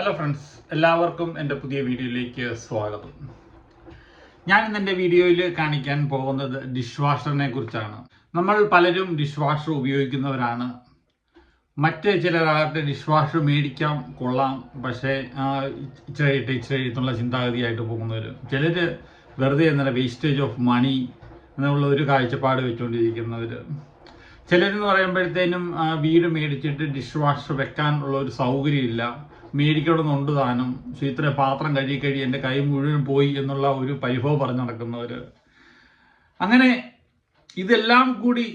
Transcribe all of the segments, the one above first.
Hello friends എല്ലാവർക്കും എന്റെ പുതിയ വീഡിയോയിലേക്ക് സ്വാഗതം. ഞാൻ ഇന്ന് എന്റെ വീഡിയോയിൽ കാണിക്കാൻ പോകുന്നത് ഡിഷ് വാഷറിനെ കുറിച്ചാണ്. നമ്മൾ പലരും ഡിഷ് വാഷർ ഉപയോഗിക്കുന്നവരാണ്. മറ്റ് ചിലരാകട്ടെ ഡിഷ് വാഷർ മേടിക്കാം കൊള്ളാം പക്ഷേ ഇച്ചിരി ഇട്ട് ഇച്ചിരി എന്നുള്ള ചിന്താഗതിയായിട്ട് പോകുന്നവർ ചിലർ വെറുതെ എന്നല്ല വേസ്റ്റേജ് ഓഫ് മണി എന്നുള്ള ഒരു കാഴ്ചപ്പാട് വെച്ചുകൊണ്ടിരിക്കുന്നവർ ചിലരെന്ന് പറയുമ്പോഴത്തേനും വീട് മേടിച്ചിട്ട് ഡിഷ് വാഷർ വെക്കാനുള്ള ഒരു സൗകര്യമില്ല. മേടിക്കണമെന്നുണ്ട് താനും. ഇത്ര പാത്രം കഴുകി കഴുകി എന്റെ കൈ മുഴുവൻ പോയി എന്നുള്ള ഒരു പരിഭവം പറഞ്ഞു നടക്കുന്നവർ അങ്ങനെ ഇതെല്ലാം കൂടി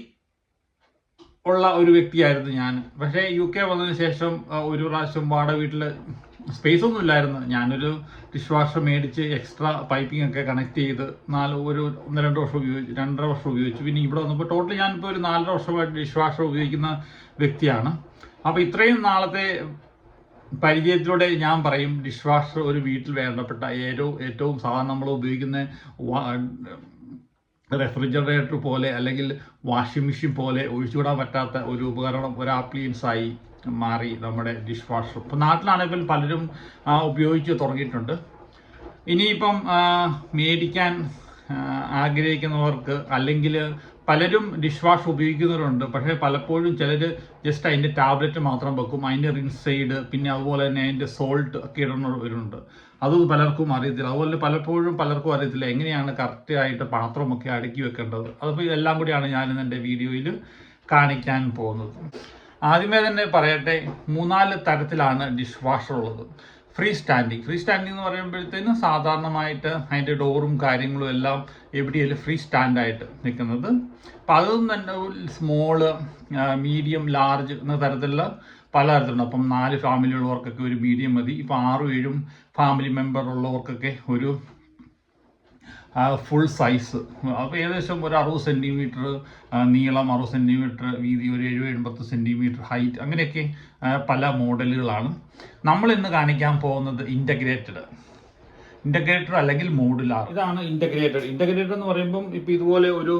ഉള്ള ഒരു വ്യക്തിയായിരുന്നു ഞാൻ. പക്ഷേ യു കെ വന്നതിന് ശേഷം ഒരു പ്രാവശ്യം വാടക വീട്ടിൽ സ്പേസ് ഒന്നും ഇല്ലായിരുന്നു. ഞാനൊരു ഡിഷ് വാഷർ മേടിച്ച് എക്സ്ട്രാ പൈപ്പിംഗ് ഒക്കെ കണക്ട് ചെയ്ത് നാല് ഒരു ഒന്ന് രണ്ട് വർഷം ഉപയോഗിച്ച് രണ്ടര വർഷം ഉപയോഗിച്ചു. പിന്നെ ഇവിടെ വന്നപ്പോൾ ടോട്ടൽ ഞാനിപ്പോൾ ഒരു നാലര വർഷമായിട്ട് ഡിഷ് വാഷർ ഉപയോഗിക്കുന്ന വ്യക്തിയാണ്. അപ്പോൾ ഇത്രയും നാളത്തെ പരിചയത്തിലൂടെ ഞാൻ പറയും ഡിഷ് വാഷർ ഒരു വീട്ടിൽ വേണ്ടപ്പെട്ട ഏറ്റവും ഏറ്റവും സാധാരണ നമ്മൾ ഉപയോഗിക്കുന്ന റെഫ്രിജറേറ്റർ പോലെ അല്ലെങ്കിൽ വാഷിംഗ് മെഷീൻ പോലെ ഒഴിച്ചുവിടാൻ പറ്റാത്ത ഒരു ഉപകരണം ഒരു ആപ്ലിയൻസായി മാറി നമ്മുടെ ഡിഷ് വാഷർ ഇപ്പം നാട്ടിലാണെങ്കിൽ പലരും ഉപയോഗിച്ച് തുടങ്ങിയിട്ടുണ്ട്. ഇനിയിപ്പം മേടിക്കാൻ ആഗ്രഹിക്കുന്നവർക്ക് അല്ലെങ്കിൽ പലരും ഡിഷ് വാഷ് ഉപയോഗിക്കുന്നവരുണ്ട്. പക്ഷേ പലപ്പോഴും ചിലർ ജസ്റ്റ് അതിന്റെ ടാബ്ലറ്റ് മാത്രം വെക്കും. അതിന്റെ റിൻസൈഡ് പിന്നെ അതുപോലെ തന്നെ അതിന്റെ സോൾട്ട് ഒക്കെ ഇടുന്നവരുണ്ട് അത് പലർക്കും അറിയത്തില്ല. അതുപോലെ പലപ്പോഴും പലർക്കും അറിയത്തില്ല എങ്ങനെയാണ് കറക്റ്റായിട്ട് പാത്രമൊക്കെ അടുക്കി വെക്കേണ്ടത്. അതിപ്പോൾ ഇതെല്ലാം കൂടിയാണ് ഞാനിന്ന് എന്റെ വീഡിയോയിൽ കാണിക്കാൻ പോകുന്നത്. ആദ്യമേ തന്നെ പറയട്ടെ മൂന്നാൽ തരത്തിലാണ് ഡിഷ് വാഷർ ഉള്ളത്. ഫ്രീ സ്റ്റാൻഡിങ് ഫ്രീ സ്റ്റാൻഡിങ് എന്ന് പറയുമ്പോഴത്തേനും സാധാരണമായിട്ട് അതിന്റെ ഡോറും കാര്യങ്ങളും എല്ലാം എവിടെയെങ്കിലും ഫ്രീ സ്റ്റാൻഡായിട്ട് നിൽക്കുന്നത്. അപ്പം അതൊന്നും തന്നെ സ്മോൾ മീഡിയം ലാർജ് എന്ന തരത്തിലുള്ള പല തരത്തിലുണ്ട് അപ്പം നാല് ഫാമിലി ഉള്ളവർക്കൊക്കെ ഒരു മീഡിയം മതി. ഇപ്പം ആറും ഏഴും ഫാമിലി മെമ്പർ ഉള്ളവർക്കൊക്കെ ഒരു ഫുൾ സൈസ് അപ്പോൾ ഏകദേശം ഒരു അറുപത് സെന്റിമീറ്റർ നീളം അറുപത് സെന്റിമീറ്റർ വീതി ഒരു എഴുപത് എൺപത് സെന്റിമീറ്റർ ഹൈറ്റ് അങ്ങനെയൊക്കെ പല മോഡലുകളാണ്. നമ്മൾ ഇന്ന് കാണിക്കാൻ പോകുന്നത് ഇന്റഗ്രേറ്റഡ് ഇന്റഗ്രേറ്റഡ് അല്ലെങ്കിൽ മോഡുലാർ ഇതാണ് ഇന്റഗ്രേറ്റഡ് ഇന്റഗ്രേറ്റഡ് എന്ന് പറയുമ്പം ഇപ്പം ഇതുപോലെ ഒരു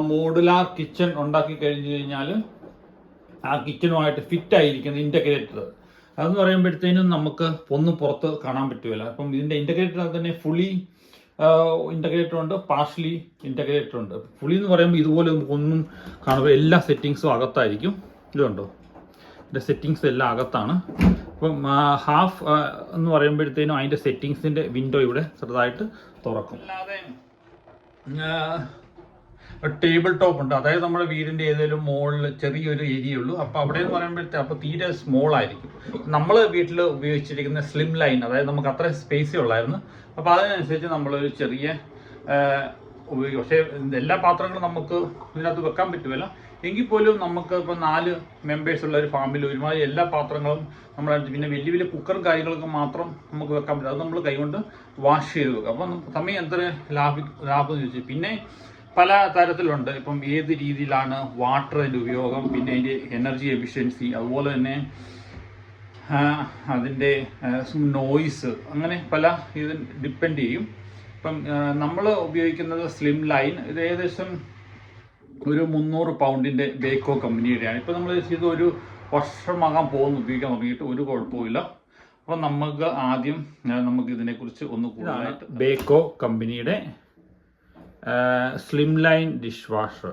മോഡുലാർ കിച്ചൺ ഉണ്ടാക്കി കഴിഞ്ഞു കഴിഞ്ഞാൽ ആ കിച്ചണുമായിട്ട് ഫിറ്റ് ആയിരിക്കുന്ന ഇന്റഗ്രേറ്റഡ് അതെന്ന് പറയുമ്പോഴത്തേനും നമുക്ക് ഒന്നും പുറത്ത് കാണാൻ പറ്റുമല്ല അപ്പം ഇതിന്റെ ഇന്റഗ്രേറ്റഡ് തന്നെ ഫുള്ളി ഇന്റഗ്രേറ്റർ ഉണ്ട് പാർഷ്യലി ഇന്റഗ്രേറ്റർ ഉണ്ട്. പുളി എന്ന് പറയുമ്പോൾ ഇതുപോലെ നമുക്കൊന്നും കാണുമ്പോൾ എല്ലാ സെറ്റിങ്സും അകത്തായിരിക്കും. ഇതുണ്ടോ? ഇതിന്റെ സെറ്റിങ്സ് എല്ലാം അകത്താണ്. അപ്പം ഹാഫ് എന്ന് പറയുമ്പോഴത്തേനും അതിന്റെ സെറ്റിങ്സിന്റെ വിൻഡോ ഇവിടെ ചെറുതായിട്ട് തുറക്കും. അല്ലാതെ ടേബിൾ ടോപ്പ് ഉണ്ട്. അതായത് നമ്മുടെ വീടിന്റെ ഏതെങ്കിലും മുകളിൽ ചെറിയൊരു ഏരിയ ഉള്ളൂ. അപ്പോൾ അവിടെ എന്ന് പറയുമ്പോഴത്തെ അപ്പോൾ തീരെ സ്മോൾ ആയിരിക്കും. നമ്മൾ വീട്ടിൽ ഉപയോഗിച്ചിരിക്കുന്ന സ്ലിം ലൈൻ അതായത് നമുക്ക് അത്ര സ്പേസേ ഉള്ളായിരുന്നു. അപ്പോൾ അതിനനുസരിച്ച് നമ്മളൊരു ചെറിയ ഉപയോഗിക്കും പക്ഷേ എല്ലാ പാത്രങ്ങളും നമുക്ക് ഇതിനകത്ത് വെക്കാൻ പറ്റുമല്ല എങ്കിൽ പോലും നമുക്ക് ഇപ്പോൾ നാല് മെമ്പേഴ്സ് ഉള്ള ഒരു ഫാമിൽ ഒരുമാതിരി എല്ലാ പാത്രങ്ങളും നമ്മൾ പിന്നെ വലിയ വലിയ കുക്കറും കാര്യങ്ങളൊക്കെ മാത്രം നമുക്ക് വെക്കാൻ പറ്റും. അത് നമ്മൾ കൈകൊണ്ട് വാഷ് ചെയ്ത് വെക്കും. അപ്പം സമയം എത്ര ലാഭി ലാഭം ചോദിച്ചു പിന്നെ പല തരത്തിലുണ്ട്. ഇപ്പം ഏത് രീതിയിലാണ് വാട്ടറിന്റെ ഉപയോഗം പിന്നെ അതിന്റെ എനർജി എഫിഷ്യൻസി അതുപോലെ തന്നെ അതിന്റെ നോയ്സ് അങ്ങനെ പല ഇത് ഡിപ്പെൻഡ് ചെയ്യും. ഇപ്പം നമ്മൾ ഉപയോഗിക്കുന്നത് സ്ലിം ലൈൻ ഇത് ഏകദേശം ഒരു മുന്നൂറ് പൗണ്ടിന്റെ ബേക്കോ കമ്പനിയുടെയാണ് ഇപ്പം നമ്മൾ ഇത് ഒരു വർഷമാകാൻ പോകുന്നു ഉപയോഗിക്കാൻ തുടങ്ങിയിട്ട് ഒരു കുഴപ്പമില്ല അപ്പം നമുക്ക് ആദ്യം നമുക്ക് ഇതിനെക്കുറിച്ച് ഒന്ന് കൂടുതലായിട്ട് ബേക്കോ കമ്പനിയുടെ സ്ലിം ലൈൻ ഡിഷ് വാഷർ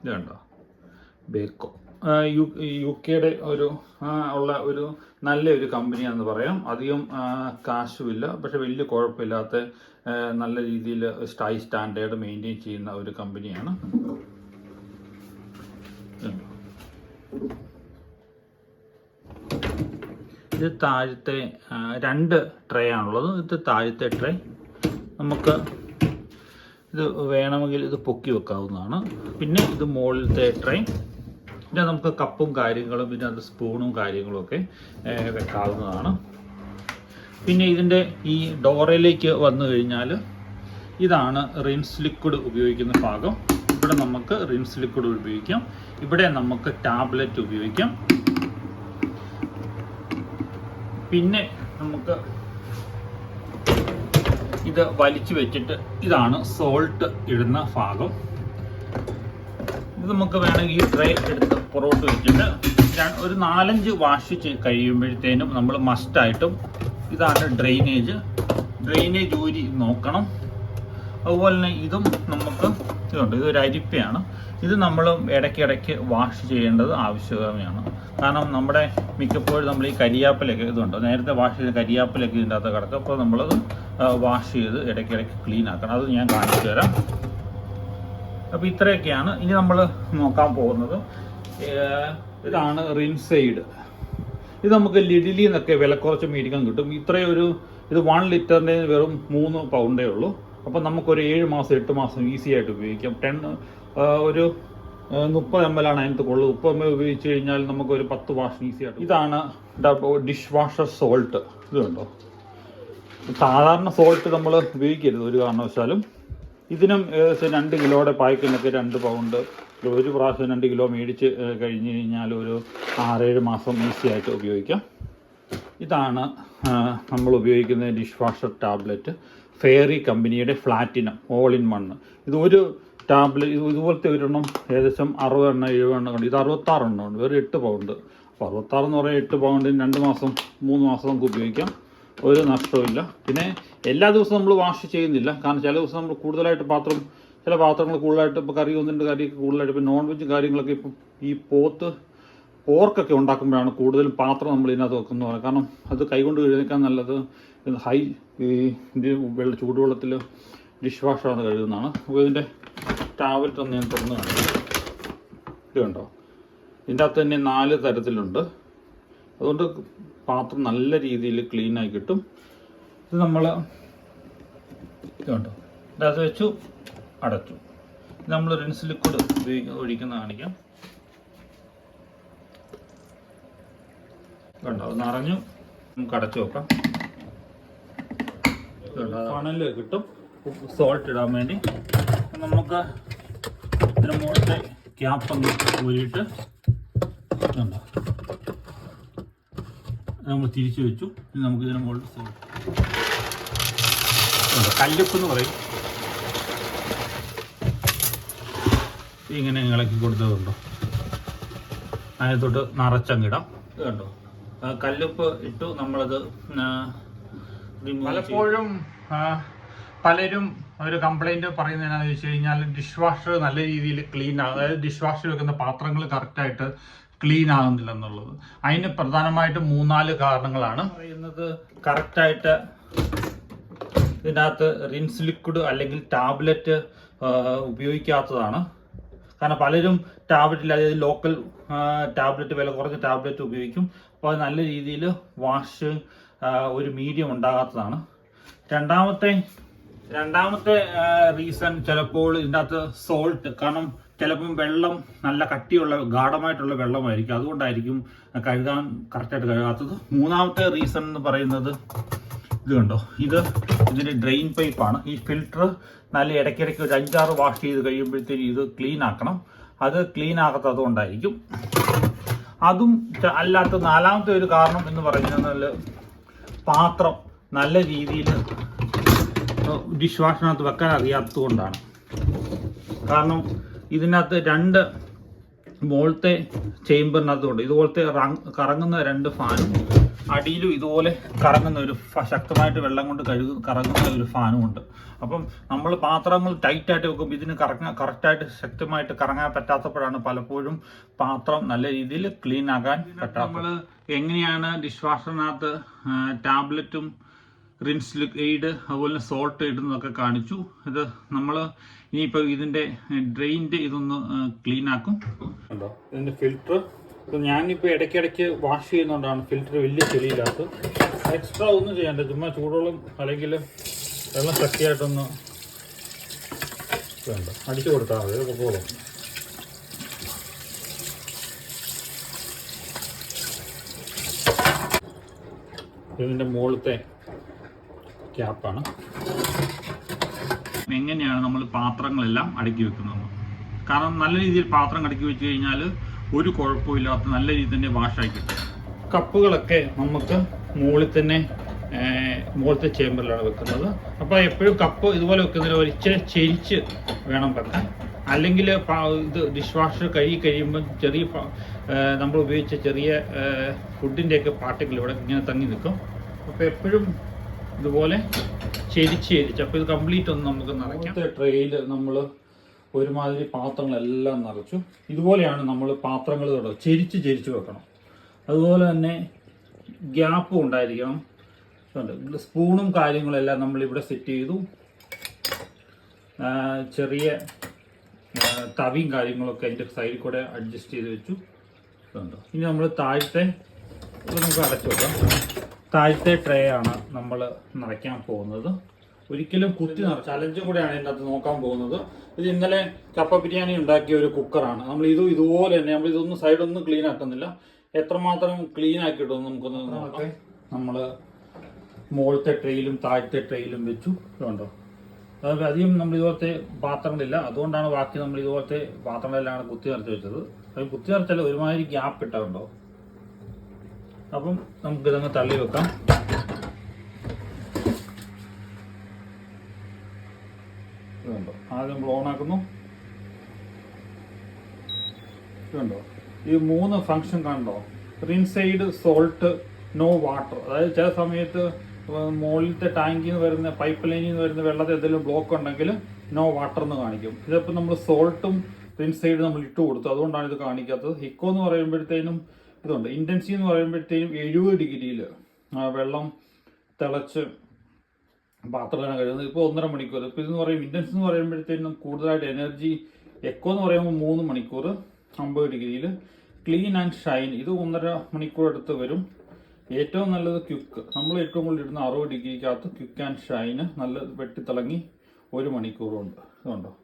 ഇത് കണ്ടോ? ബേക്കോ യു യു കെയുടെ ഒരു ഉള്ള ഒരു നല്ല ഒരു കമ്പനിയാണെന്ന് പറയാം. അധികം കാശുമില്ല. പക്ഷെ വലിയ കുഴപ്പമില്ലാത്ത നല്ല രീതിയിൽ സ്റ്റൈ സ്റ്റാൻഡേർഡ് മെയിന്റെയിൻ ചെയ്യുന്ന ഒരു കമ്പനിയാണ്. ഇതുണ്ടോ? ഇത് താഴത്തെ രണ്ട് ട്രേ ആണുള്ളത്. ഇത് താഴത്തെ ട്രേ നമുക്ക് ഇത് വേണമെങ്കിൽ ഇത് പൊക്കി വെക്കാവുന്നതാണ്. പിന്നെ ഇത് മുകളിലത്തെ ട്രൈ പിന്നെ നമുക്ക് കപ്പും കാര്യങ്ങളും പിന്നെ അത് സ്പൂണും കാര്യങ്ങളും ഒക്കെ വെക്കാവുന്നതാണ്. പിന്നെ ഇതിന്റെ ഈ ഡോറയിലേക്ക് വന്നു കഴിഞ്ഞാൽ ഇതാണ് റിൻസ് ലിക്വിഡ് ഉപയോഗിക്കുന്ന ഭാഗം. ഇവിടെ നമുക്ക് റിൻസ് ലിക്വിഡ് ഉപയോഗിക്കാം. ഇവിടെ നമുക്ക് ടാബ്ലറ്റ് ഉപയോഗിക്കാം. പിന്നെ നമുക്ക് ഇത് വലിച്ചു വെച്ചിട്ട് ഇതാണ് സോൾട്ട് ഇടുന്ന ഭാഗം. ഇത് നമുക്ക് വേണമെങ്കിൽ ഈ ട്രേ എടുത്ത് പുറകോട്ട് വെച്ചിട്ട് ഒരു നാലഞ്ച് വാഷ് കഴിയുമ്പോഴത്തേനും നമ്മൾ മസ്റ്റായിട്ടും ഇതാണ് ഡ്രെയിനേജ് ഡ്രെയിനേജ് ഊരി നോക്കണം. അതുപോലെ തന്നെ ഇതും നമുക്ക് ഇതുണ്ട്. ഇതൊരു അരിപ്പയാണ്. ഇത് നമ്മൾ ഇടയ്ക്കിടയ്ക്ക് വാഷ് ചെയ്യേണ്ടത് ആവശ്യമാണ് കാരണം നമ്മുടെ മിക്കപ്പോഴും നമ്മൾ ഈ കരിയാപ്പിലൊക്കെ ഇതുണ്ട്. നേരത്തെ വാഷ് ചെയ്ത കരിയാപ്പിലൊക്കെ ഇതിന്റെ അകത്ത് കിടക്കും. അപ്പോൾ നമ്മളത് വാഷ് ചെയ്ത് ഇടയ്ക്കിടയ്ക്ക് ക്ലീൻ ആക്കണം. അത് ഞാൻ കാണിച്ചു തരാം. അപ്പോൾ ഇത്രയൊക്കെയാണ്. ഇനി നമ്മൾ നോക്കാൻ പോകുന്നത്. ഇതാണ് റിൻസൈഡ്. ഇത് നമുക്ക് ലിഡിലി എന്നൊക്കെ വില കുറച്ച് മേടിക്കാൻ കിട്ടും. ഇത്രയൊരു ഇത് വൺ ലിറ്ററിന്റെ വെറും മൂന്ന് പൗണ്ടേ ഉള്ളൂ. അപ്പം നമുക്കൊരു ഏഴ് മാസം എട്ട് മാസം ഈസി ആയിട്ട് ഉപയോഗിക്കാം. ടെൻ ഒരു മുപ്പത് എം എൽ ആണ് അതിനകത്ത് കൊള്ളു മുപ്പത് എം എൽ ഉപയോഗിച്ച് കഴിഞ്ഞാൽ നമുക്കൊരു പത്ത് വാഷ് ഈസി ആയിട്ട് ഇതാണ് ഡിഷ് വാഷർ സോൾട്ട് ഇത് കണ്ടോ? സാധാരണ സോൾട്ട് നമ്മൾ ഉപയോഗിക്കരുത് ഒരു കാരണവശാലും. ഇതിനും ഏകദേശം രണ്ട് കിലോയുടെ പായ്ക്കിനൊക്കെ രണ്ട് പൗണ്ട് ഒരു പ്രാവശ്യം രണ്ട് കിലോ മേടിച്ച് കഴിഞ്ഞ് കഴിഞ്ഞാൽ ഒരു ആറേഴ് മാസം ഈസി ആയിട്ട് ഉപയോഗിക്കാം. ഇതാണ് നമ്മൾ ഉപയോഗിക്കുന്ന ഡിഷ് വാഷർ ടാബ്ലറ്റ് ഫെയറി കമ്പനിയുടെ ഫ്ലാറ്റിനം ഓൾ ഇൻ മണ്ണ് ഇത് ഒരു ഇത് ഇതുപോലത്തെ ഒരെണ്ണം ഏകദേശം അറുപതെണ്ണം എഴുപതെണ്ണം കൊണ്ട്. ഇത് അറുപത്താറെണ്ണം ഉണ്ട് വെറും എട്ട് പൗണ്ട് അപ്പോൾ അറുപത്താറ് എന്ന് പറയുന്നത് എട്ട് പൗണ്ടിന് രണ്ട് മാസം മൂന്ന് മാസം നമുക്ക് ഉപയോഗിക്കാം. ഒരു നഷ്ടമില്ല പിന്നെ എല്ലാ ദിവസവും നമ്മൾ വാഷ് ചെയ്യുന്നില്ല. കാരണം ചില ദിവസം നമ്മൾ കൂടുതലായിട്ട് പാത്രം ചില പാത്രങ്ങൾ കൂടുതലായിട്ട് ഇപ്പോൾ കറി ഒന്നിന്റെ കറിയൊക്കെ കൂടുതലായിട്ട്. ഇപ്പോൾ നോൺ വെജ് കാര്യങ്ങളൊക്കെ ഇപ്പം ഈ പോത്ത് പോർക്കൊക്കെ ഉണ്ടാക്കുമ്പോഴാണ് കൂടുതലും പാത്രം നമ്മൾ ഇതിനകത്ത് വെക്കുന്നത്. കാരണം അത് കൈകൊണ്ട് കഴുകാൻ നല്ലത്. ഹൈ ഇത് വെള്ള ചൂടുവെള്ളത്തിൽ ഡിഷ് വാഷാണ് കഴുകുന്നതാണ്. അപ്പോൾ ഇതിന്റെ ടാബ്ലറ്റ് ഒന്ന് ഞാൻ തുറന്ന് കാണിക്കാം. ഇത് കണ്ടോ? ഇതിന്റെ അകത്ത് തന്നെ നാല് തരത്തിലുണ്ട്. അതുകൊണ്ട് പാത്രം നല്ല രീതിയിൽ ക്ലീനായി കിട്ടും. ഇത് നമ്മൾ ഇത് കണ്ടോ? വെച്ചു അടച്ചു. നമ്മൾ റിൻസ് ലിക്വിഡ് ഉപയോഗിക്കുന്ന ഒഴിക്കുന്ന കാണിക്കാം. കണ്ടോ? നിറഞ്ഞു. നമുക്ക് അടച്ചു വെക്കാം. കണൽ കിട്ടും. സോൾട്ട് ഇടാൻ വേണ്ടി. നമുക്ക് ഇതിന് മുകളിലത്തെ ക്യാപ്പ് ഒന്ന് ഊരിയിട്ട് കണ്ടോ നമ്മൾ തിരിച്ചു വെച്ചു. ഇനി നമുക്ക് ഇതിന് മുകളിൽ സോൾട്ട് കല്ലുപ്പ് എന്ന് പറയും. ഇങ്ങനെ ഇളക്കി കൊടുത്തതുണ്ടോ അതിനകത്തോട്ട് നിറച്ചങ്ങിടാം കേട്ടോ കണ്ടോ? കല്ലുപ്പ് ഇട്ടു നമ്മളത് പലപ്പോഴും പലരും ഒരു കംപ്ലൈന്റ് പറയുന്നത് എന്നാന്ന് വെച്ച് കഴിഞ്ഞാൽ ഡിഷ് വാഷർ നല്ല രീതിയിൽ ക്ലീൻ ആകും അതായത് ഡിഷ് വാഷർ വെക്കുന്ന പാത്രങ്ങൾ കറക്റ്റായിട്ട് ക്ലീൻ ആകുന്നില്ല എന്നുള്ളത് അതിന് പ്രധാനമായിട്ടും മൂന്നാൽ കാരണങ്ങളാണ്. പറയുന്നത് കറക്റ്റായിട്ട് ഇതിനകത്ത് റിൻസ് ലിക്വിഡ് അല്ലെങ്കിൽ ടാബ്ലറ്റ് ഉപയോഗിക്കാത്തതാണ്. കാരണം പലരും ടാബ്ലറ്റിൽ അതായത് ലോക്കൽ ടാബ്ലറ്റ് വില കുറഞ്ഞ ടാബ്ലറ്റ് ഉപയോഗിക്കും. അപ്പോൾ അത് നല്ല രീതിയിൽ വാഷ് ഒരു മീഡിയം ഉണ്ടാകാത്തതാണ്. രണ്ടാമത്തെ രണ്ടാമത്തെ റീസൺ ചിലപ്പോൾ ഇതിന്റെ അകത്ത് സോൾട്ട് കാരണം ചിലപ്പം വെള്ളം നല്ല കട്ടിയുള്ള ഗാഠമായിട്ടുള്ള വെള്ളമായിരിക്കും. അതുകൊണ്ടായിരിക്കും കഴുകാൻ കറക്റ്റായിട്ട് കഴുകാത്തത്. മൂന്നാമത്തെ റീസൺ എന്ന് പറയുന്നത് ഇത് കണ്ടോ? ഇത് ഇതിന്റെ ഡ്രെയിൻ പൈപ്പാണ് ഈ ഫിൽറ്റർ നല്ല ഇടയ്ക്കിടയ്ക്ക് ഒരു അഞ്ചാറ് വാഷ് ചെയ്ത് കഴിയുമ്പോഴത്തേക്കും ഇത് ക്ലീൻ ആക്കണം. അത് ക്ലീൻ ആകാത്തത് കൊണ്ടായിരിക്കും. അതും അല്ലാത്ത നാലാമത്തെ ഒരു കാരണം എന്ന് പറയുന്നത് പാത്രം നല്ല രീതിയിൽ ഡിഷ് വാഷിനകത്ത് വെക്കാൻ അറിയാത്തത് കൊണ്ടാണ് കാരണം ഇതിനകത്ത് രണ്ട് മുകളിലത്തെ ചേമ്പറിനകത്തുണ്ട് ഇതുപോലത്തെ കറങ്ങുന്ന രണ്ട് ഫാനും അടിയിലും ഇതുപോലെ കറങ്ങുന്ന ഒരു ശക്തമായിട്ട് വെള്ളം കൊണ്ട് കഴുകു കറങ്ങുന്ന ഒരു ഫാനും ഉണ്ട്. അപ്പം നമ്മൾ പാത്രങ്ങൾ ടൈറ്റായിട്ട് വെക്കുമ്പോൾ ഇതിന് കറങ്ങാൻ കറക്റ്റായിട്ട് ശക്തമായിട്ട് കറങ്ങാൻ പറ്റാത്തപ്പോഴാണ് പലപ്പോഴും പാത്രം നല്ല രീതിയിൽ ക്ലീൻ ആകാൻ പറ്റാത്ത നമ്മൾ എങ്ങനെയാണ് ഡിഷ് വാഷറിനകത്ത് ടാബ്ലറ്റും റിൻസ് എയ്ഡ് അതുപോലെ സോൾട്ട് ഇടുന്നതൊക്കെ കാണിച്ചു. ഇത് നമ്മൾ ഇനിയിപ്പോൾ ഇതിന്റെ ഡ്രെയിന്റെ ഇതൊന്ന് ക്ലീൻ ആക്കും. ഇതിന്റെ ഫിൽറ്റർ ഞാനിപ്പോൾ ഇടയ്ക്കിടയ്ക്ക് വാഷ് ചെയ്യുന്നതുകൊണ്ടാണ് ഫിൽറ്റർ വലിയ ചെളിയില്ലാത്തത്. എക്സ്ട്രാ ഒന്നും ചെയ്യണ്ട ചുമ്മാ ചൂടോളം അല്ലെങ്കിൽ വെള്ളം ശക്തിയായിട്ടൊന്ന് വേണ്ട. അടിച്ചു കൊടുത്താൽ മതി. പോകും പൊക്കോളും ഇതിന്റെ മുകളിലത്തെ ക്യാപ്പാണ്. എങ്ങനെയാണ് നമ്മൾ പാത്രങ്ങളെല്ലാം അടുക്കി വെക്കുന്നത്? കാരണം നല്ല രീതിയിൽ പാത്രം അടുക്കി വെച്ച് കഴിഞ്ഞാൽ ഒരു കുഴപ്പമില്ലാത്ത നല്ല രീതിയിൽ തന്നെ വാഷായി കിട്ടും. കപ്പുകളൊക്കെ നമുക്ക് മുകളിൽ തന്നെ മുകളിലത്തെ ചേമ്പറിലാണ് വെക്കുന്നത്. അപ്പോൾ എപ്പോഴും കപ്പ് ഇതുപോലെ വെക്കുന്നതിന് ഒരു ഇച്ചിരി ചെരിച്ച് വേണം വെക്കാൻ. അല്ലെങ്കിൽ ഇത് ഡിഷ് വാഷർ കഴുകി കഴിയുമ്പോൾ ചെറിയ നമ്മൾ ഉപയോഗിച്ച ചെറിയ ഫുഡിന്റെയൊക്കെ പാർട്ടിക്കിൾ ഇവിടെ ഇങ്ങനെ തങ്ങി നിൽക്കും. അപ്പോൾ എപ്പോഴും ഇതുപോലെ ചെരിച്ച് ചെരിച്ച്. അപ്പോൾ ഇത് കംപ്ലീറ്റ് ഒന്ന് നമുക്ക് നിറയ്ക്കാം. ട്രെയിൽ നമ്മൾ ഒരുമാതിരി പാത്രങ്ങളെല്ലാം നിറച്ചു. ഇതുപോലെയാണ് നമ്മൾ പാത്രങ്ങൾ തുടങ്ങുക ചെരിച്ച് ചെരിച്ച് വെക്കണം. അതുപോലെ തന്നെ ഗ്യാപ്പും ഉണ്ടായിരിക്കണം. സ്പൂണും കാര്യങ്ങളെല്ലാം നമ്മൾ ഇവിടെ സെറ്റ് ചെയ്തു. ചെറിയ തവിയും കാര്യങ്ങളൊക്കെ അതിന്റെ സൈഡിൽ കൂടെ അഡ്ജസ്റ്റ് ചെയ്ത് വെച്ചു. ഇനി നമ്മൾ താഴത്തെ നമുക്ക് അടച്ചു വെക്കാം. താഴത്തെ ട്രേ ആണ് നമ്മൾ നിറയ്ക്കാൻ പോകുന്നത്. ഒരിക്കലും കുത്തി ചലഞ്ചും കൂടെയാണ് ഇതിന്റെ അത് നോക്കാൻ പോകുന്നത്. ഇത് ഇന്നലെ കപ്പ ബിരിയാണി ഉണ്ടാക്കിയ ഒരു കുക്കറാണ്. നമ്മൾ ഇത് ഇതുപോലെ തന്നെ നമ്മൾ ഇതൊന്നും സൈഡൊന്നും ക്ലീൻ ആക്കുന്നില്ല. എത്രമാത്രം ക്ലീൻ ആക്കിയിട്ടൊന്നും നമുക്കൊന്ന് നമ്മൾ മുകളിലത്തെ ട്രെയിലും താഴത്തെ ട്രെയിലും വെച്ചു. ഉണ്ടോ അതായത് അധികം നമ്മൾ ഇതുപോലത്തെ പാത്രങ്ങളില്ല അതുകൊണ്ടാണ് ബാക്കി നമ്മൾ ഇതുപോലത്തെ പാത്രങ്ങളെല്ലാം കുത്തി നിറച്ച് വെച്ചത്. അത് കുത്തി നിറച്ചാൽ ഒരുമാതിരി ഗ്യാപ്പ് ഇട്ടാറുണ്ടോ അപ്പം നമുക്ക് ഇതങ്ങ് തള്ളി വെക്കാം. ഇതുണ്ടോ ആദ്യം നമ്മൾ ഓണാക്കുന്നു ഇതുണ്ടോ? ഈ മൂന്ന് ഫങ്ഷൻ കണ്ടോ? റിൻസൈഡ് സോൾട്ട് നോ വാട്ടർ അതായത് ചില സമയത്ത് മുകളിലത്തെ ടാങ്കിൽ നിന്ന് വരുന്ന പൈപ്പ് ലൈനിൽ നിന്ന് വരുന്ന വെള്ളത്തിൽ എന്തെങ്കിലും ബ്ലോക്ക് ഉണ്ടെങ്കിൽ നോ വാട്ടർ എന്ന് കാണിക്കും. ഇതിപ്പോൾ നമ്മൾ സോൾട്ടും റിൻസൈഡ് നമ്മൾ ഇട്ട് കൊടുത്തു. അതുകൊണ്ടാണ് ഇത് കാണിക്കാത്തത്. ഹിക്കോ എന്ന് പറയുമ്പോഴത്തേനും ഇതുണ്ട്. ഇന്റൻസി എന്ന് പറയുമ്പോഴത്തേനും എഴുപത് ഡിഗ്രിയിൽ വെള്ളം തിളച്ച് പാത്രമാണ് കഴിയുന്നത്. ഇപ്പോൾ ഒന്നര മണിക്കൂർ. ഇപ്പോൾ ഇതെന്ന് പറയും ഇൻഡൻസ് എന്ന് പറയുമ്പോഴത്തേനും കൂടുതലായിട്ട് എനർജി എക്കോ എന്ന് പറയുമ്പോൾ മൂന്ന് മണിക്കൂർ അമ്പത് ഡിഗ്രിയിൽ ക്ലീൻ ആൻഡ് ഷൈൻ ഇത് ഒന്നര മണിക്കൂർ അടുത്ത് വരും. ഏറ്റവും നല്ലത് ക്യുക്ക് നമ്മൾ ഏറ്റവും കൂടുതൽ ഇടുന്ന അറുപത് ഡിഗ്രിക്കകത്ത് ക്യുക്ക് ആൻഡ് ഷൈന് നല്ല വെട്ടിത്തിളങ്ങി ഒരു മണിക്കൂറുണ്ട്. ഇതുണ്ടോ?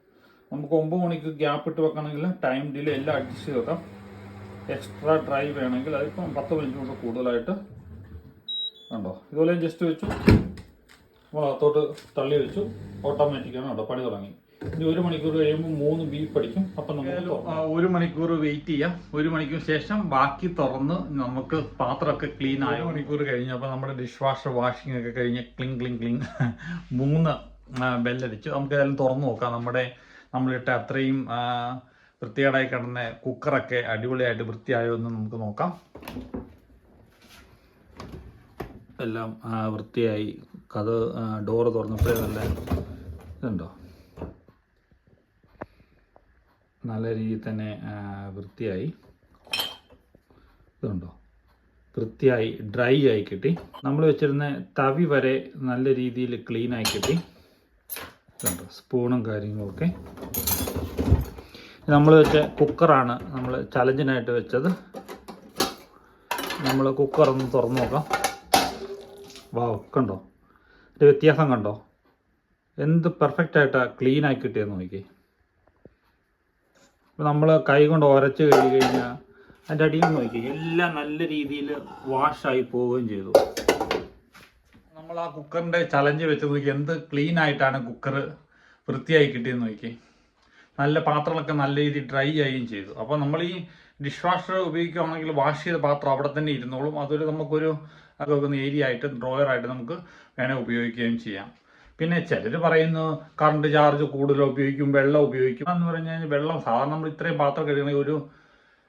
നമുക്ക് ഒമ്പത് മണിക്ക് ഗ്യാപ്പ് ഇട്ട് വെക്കണമെങ്കിൽ ടൈം ഡിലേ എല്ലാം അഡ്ജസ്റ്റ് ചെയ്ത് വെക്കാം. എക്സ്ട്രാ ഡ്രൈ വേണമെങ്കിൽ അതിപ്പം പത്ത് മിനിറ്റ് കൊണ്ട് കൂടുതലായിട്ട് ഉണ്ടോ? ഇതുപോലെ ജസ്റ്റ് വെച്ചു. നമ്മൾ അകത്തോട്ട് തള്ളി വെച്ചു. ഓട്ടോമാറ്റിക്കാണ് കേട്ടോ പണി തുടങ്ങി. ഇനി ഒരു മണിക്കൂർ കഴിയുമ്പോൾ മൂന്ന് ബീഫ് അടിക്കും അപ്പം നമുക്ക് ഒരു മണിക്കൂർ വെയിറ്റ് ചെയ്യാം. ഒരു മണിക്കൂർ ശേഷം ബാക്കി തുറന്ന് നമുക്ക് പാത്രമൊക്കെ ക്ലീൻ ആയി. മണിക്കൂർ കഴിഞ്ഞപ്പോൾ നമ്മുടെ ഡിഷ് വാഷർ വാഷിംഗ് ഒക്കെ കഴിഞ്ഞ് ക്ലിങ് ക്ലിങ് ക്ലിങ് മൂന്ന് ബെല്ലടിച്ചു നമുക്ക് ഏതായാലും തുറന്നു നോക്കാം. നമ്മുടെ നമ്മളിട്ട അത്രയും വൃത്തിയാടായി വൃത്തികേടായി കിടന്ന കുക്കറൊക്കെ അടിപൊളിയായിട്ട് വൃത്തിയായോ എന്ന് നമുക്ക് നോക്കാം. എല്ലാം വൃത്തിയായി കഥ ഡോറ് തുറന്നപ്പോഴേ നല്ല ഇതുണ്ടോ? നല്ല രീതിയിൽ തന്നെ വൃത്തിയായി. ഇതുണ്ടോ? വൃത്തിയായി ഡ്രൈ ആയി കിട്ടി. നമ്മൾ വെച്ചിരുന്ന തവി വരെ നല്ല രീതിയിൽ ക്ലീൻ ആയി കിട്ടി. ഇതുണ്ടോ? സ്പൂണും കാര്യങ്ങളൊക്കെ നമ്മൾ വെച്ച കുക്കറാണ് നമ്മൾ ചലഞ്ചിനായിട്ട് വെച്ചത്. നമ്മൾ കുക്കറൊന്ന് തുറന്നു നോക്കാം. വാവ് കണ്ടോ? ഇതിന്റെ വ്യത്യാസം കണ്ടോ? എന്ത് പെർഫെക്റ്റ് ആയിട്ടാണ് ക്ലീൻ ആയി കിട്ടിയെന്ന് നോക്കി അപ്പോൾ നമ്മൾ കൈ കൊണ്ട് ഉരച്ച് കഴിഞ്ഞ് കഴിഞ്ഞാൽ അതിന്റെ അടിയിൽ നോക്കി എല്ലാം നല്ല രീതിയിൽ വാഷായി പോവുകയും ചെയ്തു. നമ്മൾ ആ കുക്കറിന്റെ ചലഞ്ച് വെച്ച് നോക്കി എന്ത് ക്ലീൻ ആയിട്ടാണ് കുക്കർ വൃത്തിയായി കിട്ടിയെന്ന് നോക്കി നല്ല പാത്രങ്ങളൊക്കെ നല്ല രീതിയിൽ ഡ്രൈ ആയും ചെയ്തു. അപ്പോൾ നമ്മൾ ഈ ഡിഷ് വാഷർ ഉപയോഗിക്കുകയാണെങ്കിൽ വാഷ് ചെയ്ത പാത്രം അവിടെ തന്നെ ഇരുന്നോളും. അതൊരു നമുക്കൊരു അത് വെക്കുന്ന ഏരിയ ആയിട്ട് ഡ്രോയർ ആയിട്ട് നമുക്ക് വേണേൽ ഉപയോഗിക്കുകയും ചെയ്യാം. പിന്നെ ചിലർ പറയുന്നു കറണ്ട് ചാർജ് കൂടുതൽ ഉപയോഗിക്കും വെള്ളം ഉപയോഗിക്കും. എന്ന് പറഞ്ഞു കഴിഞ്ഞാൽ വെള്ളം സാധാരണ നമ്മൾ ഇത്രയും പാത്രം കഴുകണമെങ്കിൽ ഒരു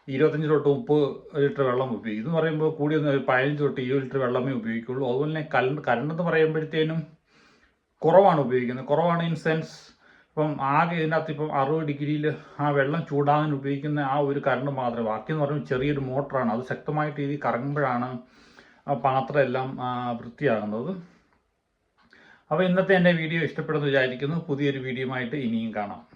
ഇരുപത്തഞ്ച് തൊട്ട് മുപ്പത് ലിറ്റർ വെള്ളം ഉപയോഗിക്കും. എന്ന് പറയുമ്പോൾ കൂടി ഒന്ന് പതിനഞ്ച് തൊട്ട് ഇരുപത് ലിറ്റർ വെള്ളമേ ഉപയോഗിക്കുള്ളൂ. അതുപോലെ തന്നെ കറണ്ട് കറണ്ട് എന്ന് പറയുമ്പോഴത്തേനും കുറവാണ് ഉപയോഗിക്കുന്നത്. കുറവാണ് ഇൻ സെൻസ് ഇപ്പം ആകെ ഇതിനകത്ത് ഇപ്പം അറുപത് ഡിഗ്രിയിൽ ആ വെള്ളം ചൂടാകാൻ ഉപയോഗിക്കുന്ന ആ ഒരു കറണ്ട് മാത്രമേ. ബാക്കി എന്ന് പറയുമ്പോൾ ചെറിയൊരു മോട്ടറാണ് അത് ശക്തമായിട്ട് രീതിയിൽ കറങ്ങുമ്പോഴാണ് പാത്രമെല്ലാം വൃത്തിയാകുന്നത്. അപ്പോൾ ഇന്നത്തെ എന്റെ വീഡിയോ ഇഷ്ടപ്പെടുന്നു വിചാരിക്കുന്നു. പുതിയൊരു വീഡിയോ ആയിട്ട് ഇനിയും കാണാം.